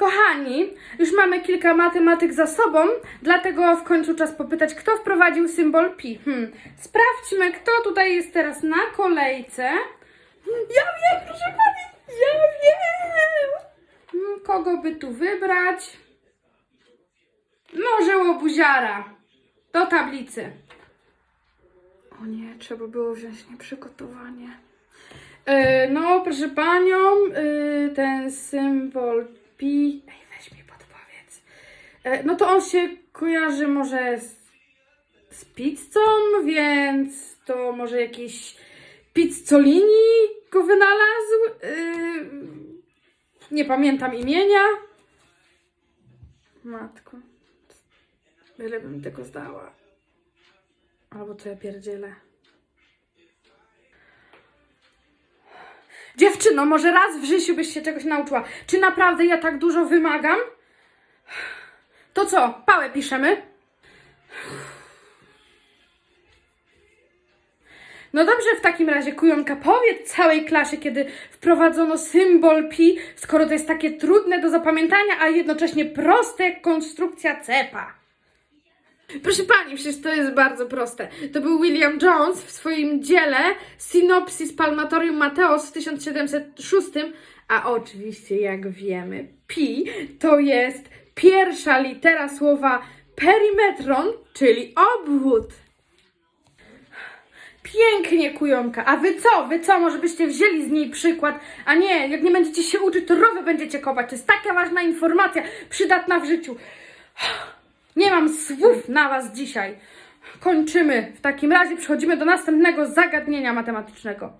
Kochani, już mamy kilka matematyk za sobą, dlatego w końcu czas popytać, kto wprowadził symbol pi. Hmm. Sprawdźmy, kto tutaj jest teraz na kolejce. Hmm, Ja wiem, proszę pani, ja wiem. Hmm, Kogo by tu wybrać? Może łobuziara. Do tablicy. O nie, trzeba było wziąć nieprzygotowanie. E, no, proszę panią, e, ten symbol pi. Ej, weź mi podpowiedz. E, no to on się kojarzy może z, z pizzą, więc to może jakiś pizzolini go wynalazł. E, nie pamiętam imienia. Matko. Byle bym tego zdała. Albo co ja pierdzielę. Dziewczyno, może raz w życiu byś się czegoś nauczyła. Czy naprawdę ja tak dużo wymagam? To co, pałę piszemy? No dobrze, w takim razie, kujonka, powiedz całej klasie, kiedy wprowadzono symbol pi, skoro to jest takie trudne do zapamiętania, a jednocześnie proste jak konstrukcja cepa. Proszę pani, przecież to jest bardzo proste. To był William Jones w swoim dziele Synopsis Palmatorium Mateos w 1706, a oczywiście, jak wiemy, pi to jest pierwsza litera słowa perimetron, czyli obwód. Pięknie, kujonka. A wy co? Wy co? Może byście wzięli z niej przykład? A nie, jak nie będziecie się uczyć, to rowy będziecie kopać. To jest taka ważna informacja, przydatna w życiu. Nie mam słów na was dzisiaj. Kończymy. W takim razie przechodzimy do następnego zagadnienia matematycznego.